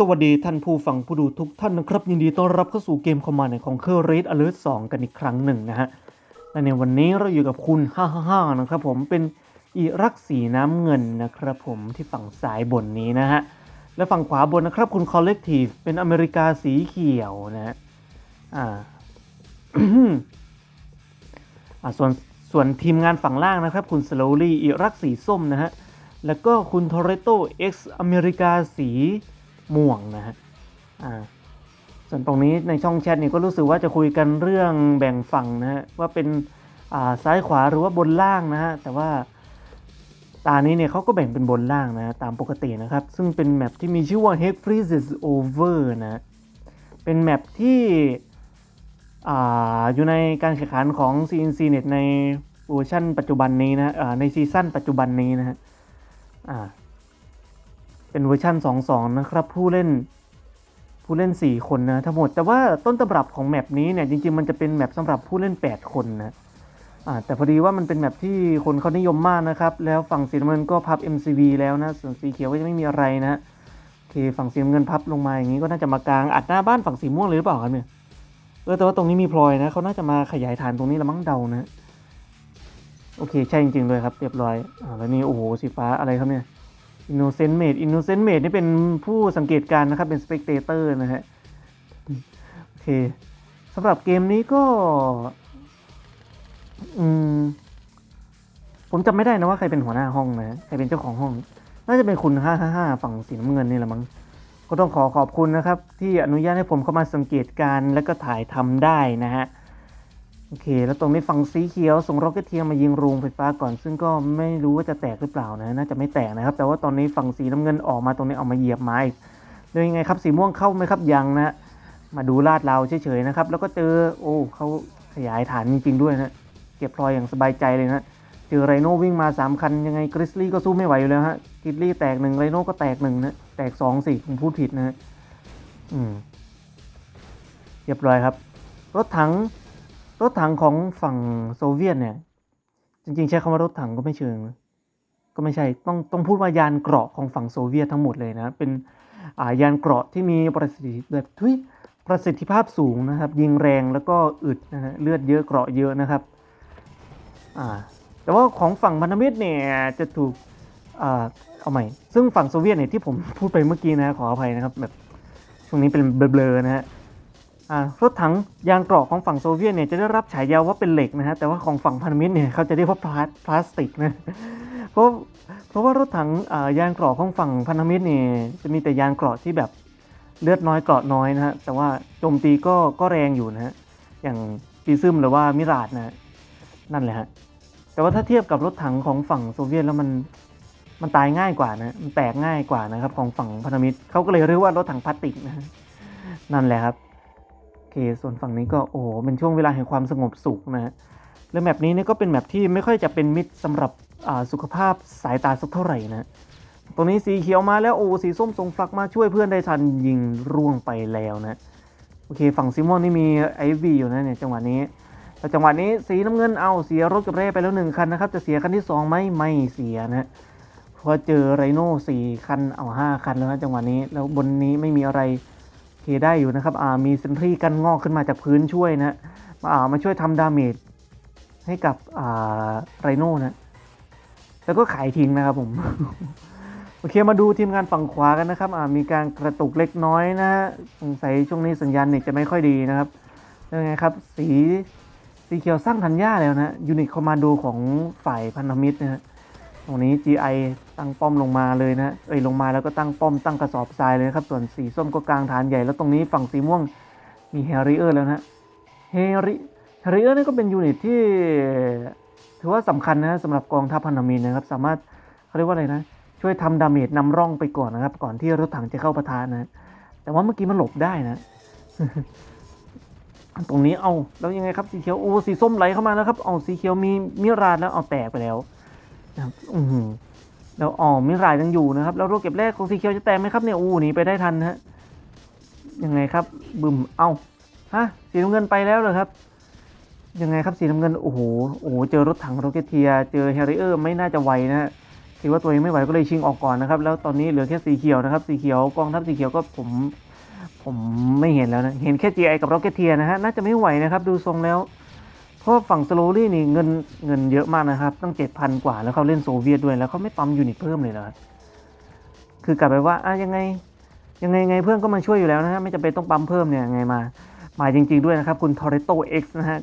สวัสดีท่านผู้ฟังผู้ดูทุกท่านนะครับ ยินดีต้อนรับเข้าสู่เกมคอมมานด์ของเคอร์เรสอเลิร์2กันอีกครั้งหนึ่งนะฮะและในวันนี้เราอยู่กับคุณ555นะครับผมเป็นอิรักสีน้ำเงินนะครับผมที่ฝั่งซ้ายบนนี้นะฮะ และฝั่งขวาบนนะครับคุณ Collective เป็นอเมริกาสีเขียวนะฮะอ่าอ่าส่วนส่วนทีมงานฝั่งล่างนะครับ คุณ Slowly อิรักสีส้มนะฮะแล้วก็คุณ t o r e t o X อเมริกาสี ม่วงนะฮะอ่าส่วนตรงนี้ในช่องแชทนี่ก็รู้สึกว่าจะคุยกันเรื่องแบ่งฝั่งนะฮะว่าเป็นอ่าซ้ายขวาหรือว่าบนล่างนะฮะแต่ว่าตานี้เนี่ยเขาก็แบ่งเป็นบนล่างนะตามปกตินะครับ ซึ่งเป็นแมปที่มีชื่อว่า Heck Freezes Over นะเป็นแมปที่อ่อยู่ในการแข่งขันของ CNC Net ในเวอร์ชันปัจจุบันนี้นะในซีซั่นปัจจุบันนี้นะฮะ เป็นเวอร์ชัน2.2 นะครับ ผู้เล่นผู้เล่น 4 คนนะทั้งหมด แต่ว่าต้นตำรับของแมปนี้เนี่ยจริงๆ มันจะเป็นแมปสำหรับผู้เล่น 8 คนนะแต่พอดีว่ามันเป็นแมปที่คนเขานิยมมากนะครับ แล้วฝั่งสีน้ำเงินก็พับ MCV แล้วนะ ส่วนสีเขียวก็จะไม่มีอะไรนะโอเคฝั่งสีน้ำเงินพับลงมาอย่างนี้ก็น่าจะมากลางอัดหน้าบ้านฝั่งสีม่วงเลยหรือเปล่าครับเนี่ยเออแต่ว่าตรงนี้มีพลอยนะเขาน่าจะมาขยายฐานตรงนี้ละมั้งเดานะโอเคใช่จริงๆเลยครับเรียบร้อยอ่าแล้วนี่โอ้โหสีฟ้าอะไรครับเนี่ย Innocent Mate Innocent Mate นี่เป็นผู้สังเกตการนะครับ เป็น Spectator นะฮะ โอเคสำหรับเกมนี้ก็อืมผมจำไม่ได้นะว่าใครเป็นหัวหน้าห้องนะใครเป็นเจ้าของห้อง น่าจะเป็นคุณ555ฝั่งสีน้ำเงินนี่แหละมั้งก็ต้องขอขอบคุณนะครับ ที่อนุญาตให้ผมเข้ามาสังเกตการและก็ถ่ายทำได้นะฮะ โอเค แล้วตรงนี้ฝั่งสีเขียวส่งร็อกเก็ตเทียมมายิงโรงไฟฟ้าก่อน ซึ่งก็ไม่รู้ว่าจะแตกหรือเปล่านะ น่าจะไม่แตกนะครับ แต่ว่าตอนนี้ฝั่งสีน้ำเงินออกมาตรงนี้เอามาเหยียบไม้โดยยังไงครับสีม่วงเข้าไหมครับยังนะ มาดูลาดเราเฉยๆนะครับ แล้วก็เจอโอ้เขาขยายฐานจริงๆด้วยนะ เก็บพลอยอย่างสบายใจเลยนะเจอไรโน่วิ่งมา 3 คัน ยังไงกริสลี่ก็สู้ไม่ไหวอยู่แล้วฮะกริสลี่แตกหนึ่งไรโน่ก็แตกหนึ่งนะแตกสองสี่ผมพูดผิดนะฮะอืมเรียบร้อยครับ รถถัง รถถังของฝั่งโซเวียตเนี่ย จริงๆ ใช้คำว่ารถถังก็ไม่เชิง ก็ไม่ใช่ต้องต้องพูดว่ายานเกราะของฝั่งโซเวียตทั้งหมดเลยนะ เป็นอายานเกราะที่มีประสิทธิแบบทุยประสิทธิภาพสูงนะครับ ยิงแรงแล้วก็อึดนะฮะเลือดเยอะเกราะเยอะนะครับอ่าแต่ว่าของฝั่งพันธมิตรเนี่ยจะถูกอ่าเอาใหม่ ซึ่งฝั่งโซเวียตเนี่ยที่ผมพูดไปเมื่อกี้นะขออภัยนะครับแบบช่วงนี้เป็นเบลอๆนะฮะ รถถังยางกราะของฝั่งโซเวียตเนี่ยจะได้รับฉายาว่าเป็นเหล็กนะฮะแต่ว่าของฝั่งพันธมิตรเนี่ยเขาจะเรียกว่าพลาสพลาสติกนะเพราะเพราะว่ารถถังยางกราะของฝั่งพันธมิตรเนี่ยจะมีแต่ยางกราะที่แบบเลือดน้อยเกราะน้อยนะฮะแต่ว่าโจมตีก็ก็แรงอยู่นะฮะอย่างปีซึมหรือว่ามิราดนะนั่นแหละฮะแต่ว่าถ้าเทียบกับรถถังของฝั่งโซเวียตแล้วมันมันตายง่ายกว่านะมันแตกง่ายกว่านะครับของฝั่งพันธมิตรเขาก็เลยเรียกว่ารถถังพลาสติกนะนั่นแหละครับ เค ส่วนฝั่งนี้ก็โอ้เป็นช่วงเวลาแห่งความสงบสุขนะฮะแล้วแมปนี้เนี่ยก็เป็นแมปที่ไม่ค่อยจะเป็นมิตรสำหรับสุขภาพสายตาสักเท่าไหร่นะตรงนี้สีเขียวมาแล้วโอ้สีส้มส่งฟลักมาช่วยเพื่อนได้ทันยิงร่วงไปแล้วนะโอเคฝั่งซิมอนนี่มีไอวีอยู่นะเนี่ยจังหวะนี้แต่จังหวะนี้สีน้ำเงินเอาเสียรถกับเร่ไปแล้วหนึ่งคันนะครับจะเสียคันที่สองไหมไม่เสียนะเพราะเจอไรโน่สี่คันเอาห้าคันแล้วนะจังหวะนี้แล้วบนนี้ไม่มีอะไร ได้อยู่นะครับอ่ามีเซนทรีกันงอกขึ้นมาจากพื้นช่วยนะมาอ่ามาช่วยทำดาเมจให้กับอ่าไรโน่นะแล้วก็ขายทิ้งนะครับผม โอเคมาดูทีมงานฝั่งขวากันนะครับอ่ามีการกระตุกเล็กน้อยนะสงสัยช่วงนี้สัญญาณเน็ตจะไม่ค่อยดีนะครับยังไงครับ สีสีเขียวสร้างธัญญาแล้วนะยูนิตคอมมานโดของฝ่ายพันธมิตรนะฮะ ตรงนี้ GI ตั้งป้อมลงมาเลยนะเอ้ยลงมาแล้วก็ตั้งป้อมตั้งกระสอบทรายเลยนะครับ ส่วนสีส้มก็กลางฐานใหญ่ แล้วตรงนี้ฝั่งสีม่วงมีแฮริเออร์แล้วนะแฮร์ริแฮริเออร์นี่ก็เป็นยูนิตที่ถือว่าสำคัญนะสำหรับกองทัพพันธมิตรนะครับ สามารถเขาเรียกว่าอะไรนะ ช่วยทำดาเมจนำร่องไปก่อนนะครับ ก่อนที่รถถังจะเข้าปะทะนะ แต่ว่าเมื่อกี้มันหลบได้นะ ตรงนี้เอาแล้วยังไงครับสีเขียวโอ้สีส้มไหลเข้ามาแล้วครับเอาสีเขียวมีมิราดแล้วเอาแตกไปแล้ว นะครับอือหือแล้วอ๋อมิรายยังอยู่นะครับ แล้วรถเก็บแรกของสีเขียวจะแตกไหมครับเนี่ยอู้หนีไปได้ทันฮะยังไงครับบึมเอ้าฮะสีน้ำเงินไปแล้วเหรอครับยังไงครับสีน้ำเงินโอ้โหโอ้โหเจอรถถังโรเกเทีย เจอแฮร์ริเออร์ไม่น่าจะไหวนะฮะคิดว่าตัวเองไม่ไหวก็เลยชิงออกก่อนนะครับ แล้วตอนนี้เหลือแค่สีเขียวนะครับ สีเขียวกองทัพสีเขียวก็ผมผมไม่เห็นแล้วนะ เห็นแค่ GI กับ Rocketeer นะฮะ น่าจะไม่ไหวนะครับ ดูทรงแล้ว ราะฝั่งสโลลี่นี่เงินเงินเยอะมากนะครับ ตั้งเจ็ดพันกว่าแล้วเขาเล่นโซเวียตด้วยแล้วเขาไม่ปั๊มยูนิตเพิ่มเลยเหรอคือกลับไปว่าอะยังไงยังไงไงเพื่อนก็มาช่วยอยู่แล้วนะฮะไม่จำเป็นต้องปั๊มเพิ่มเนี่ยไงมามาจริง ๆด้วยนะครับ คุณ Toretto X นะฮะ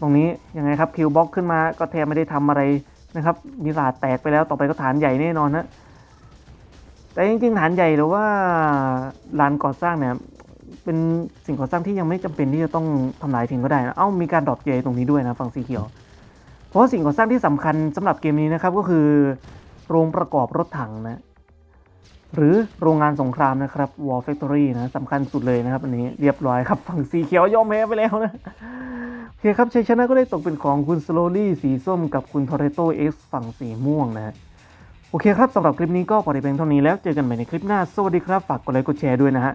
ตรงนี้ยังไงครับคิวบ็อกขึ้นมาก็แทบไม่ได้ทำอะไรนะครับมีลาดแตกไปแล้วต่อไปก็ฐานใหญ่แน่นอนนะแต่จริงๆฐานใหญ่หรือว่าลานก่อสร้างเนี่ย เป็นสิ่งก่อสร้างที่ยังไม่จำเป็นที่จะต้องทำลายทิ้งก็ได้นะเอ้ามีการดรอปเจตรงนี้ด้วยนะฝั่งสีเขียว เพราะสิ่งก่อสร้างที่สำคัญสำหรับเกมนี้นะครับก็คือ โรงประกอบรถถังนะ หรือโรงงานสงครามนะครับ War Factory นะสำคัญสุดเลยนะครับ อันนี้เรียบร้อยครับฝั่งสีเขียวยอมแพ้ไปแล้วนะโอเคครับชัยชนะก็ได้ตกเป็นของคุณสโลลี่สีส้มกับคุณทอร์เรโตเอ็กฝั่งสีม่วงนะโอเคครับสำหรับคลิปนี้ก็พอด้เพียงเท่านี้แล้วเจอกันใหม่ในคลิปหน้าสวัสดีครับฝากกดไลค์กดแชร์ด้วยนะฮะ